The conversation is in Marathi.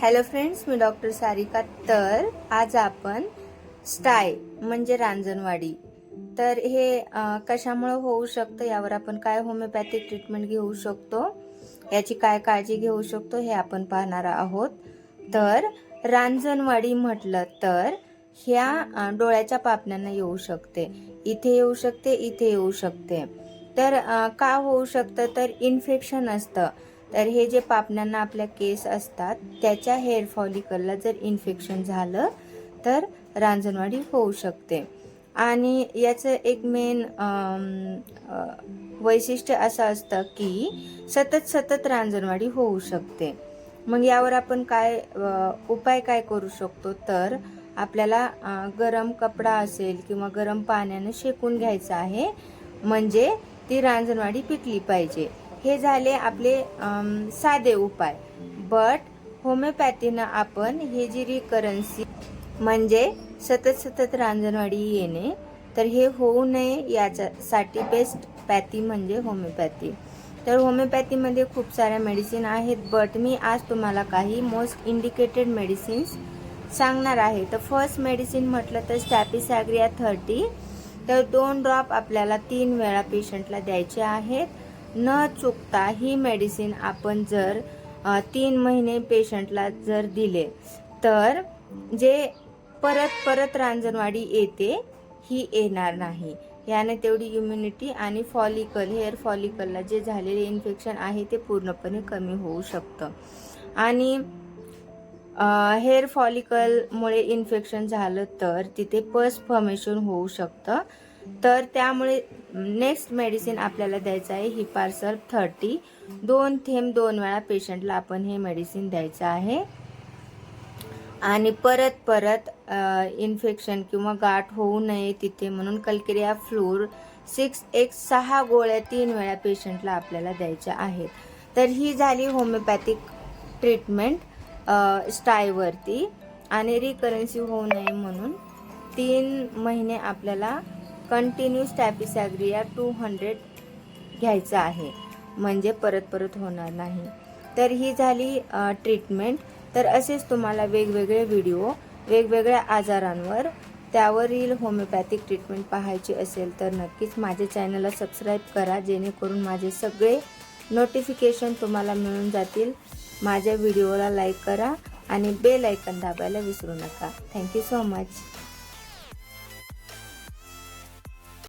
हॅलो फ्रेंड्स मी डॉक्टर सारिका. तर आज आपण स्टाय म्हणजे रांजणवाडी. तर हे कशामुळं होऊ शकतं यावर आपण काय होमिओपॅथिक ट्रीटमेंट घेऊ शकतो याची काय काळजी घेऊ शकतो हे आपण पाहणार आहोत. तर रांजणवाडी म्हटलं तर ह्या डोळ्याच्या पापण्यांना येऊ शकते. इथे येऊ शकते इथे येऊ शकते. तर का होऊ शकतं? तर इन्फेक्शन असतं. तर हे जे पापण्यांना आपल्या केस असतात त्याच्या हेअर फॉलिकलला जर इन्फेक्शन झालं तर रांजणवाडी होऊ शकते. आणि याचं एक मेन वैशिष्ट्य असं असतं की सतत सतत रांजणवाडी होऊ शकते. मग यावर आपण काय उपाय काय करू शकतो? तर आपल्याला गरम कपडा असेल किंवा गरम पाण्यानं शेकून घ्यायचं आहे म्हणजे ती रांजणवाडी पिकली पाहिजे. हे झाले आपले साधे उपाय. बट होमिओपॅथीनं आपण हे जी रिकरन्सी म्हणजे सतत सतत रांजणवाडी येणे तर हे होऊ नये याच्यासाठी बेस्ट पॅथी म्हणजे होमिओपॅथी तर होमिओपॅथीमध्ये खूप साऱ्या मेडिसिन आहेत बट मी आज तुम्हाला काही मोस्ट इंडिकेटेड मेडिसिन्स सांगणार आहे. तर फर्स्ट मेडिसिन म्हटलं तर स्टॅपिसॅग्रिया थर्टी तर दोन ड्रॉप आपल्याला तीन वेळा पेशंटला द्यायचे आहेत. न चुकता ही मेडिसिन आपण जर तीन महिने पेशंटला जर दिले तर जे परत परत रांजणवाडी येते ही येणार नाही. याने तेवढी इम्युनिटी आणि फॉलिकल हेअर फॉलिकलला जे झालेले इन्फेक्शन आहे ते पूर्णपणे कमी होऊ शकतं. आणि हेअर फॉलिकलमुळे इन्फेक्शन झालं तर तिथे पस फॉर्मेशन होऊ शकतं. तर त्यामुळे नेक्स्ट मेडिसिन आपल्याला द्यायचं आहे ही पार्सल थर्टी दोन थेंब दोन वेळा पेशंटला आपण हे मेडिसिन द्यायचं आहे. आणि परत परत इन्फेक्शन किंवा गाठ होऊ नये तिथे म्हणून कल्केरिया फ्लोर सिक्स एक सहा गोळ्या तीन वेळा पेशंटला आपल्याला द्यायच्या आहेत. तर ही झाली होमिओपॅथिक ट्रीटमेंट स्टायवरती आणि रिकरन्सी होऊ नये म्हणून तीन महिने आपल्याला कंटिन्यू स्टॅपिसॅग्रिया टू हंड्रेड घ्यायचं आहे. म्हणजे परत परत होणार नाही. तर ही झाली ट्रीटमेंट. तर असेच तुम्हाला वेगवेगळे व्हिडिओ वेगवेगळ्या आजारांवर त्यावरील होमिओपॅथिक ट्रीटमेंट पाहायची असेल तर नक्कीच माझ्या चॅनलला सबस्क्राईब करा जेणेकरून माझे सगळे नोटिफिकेशन तुम्हाला मिळून जातील. माझ्या व्हिडिओला लाईक करा आणि बेल ऐकन दाबायला विसरू नका. Thank you so much.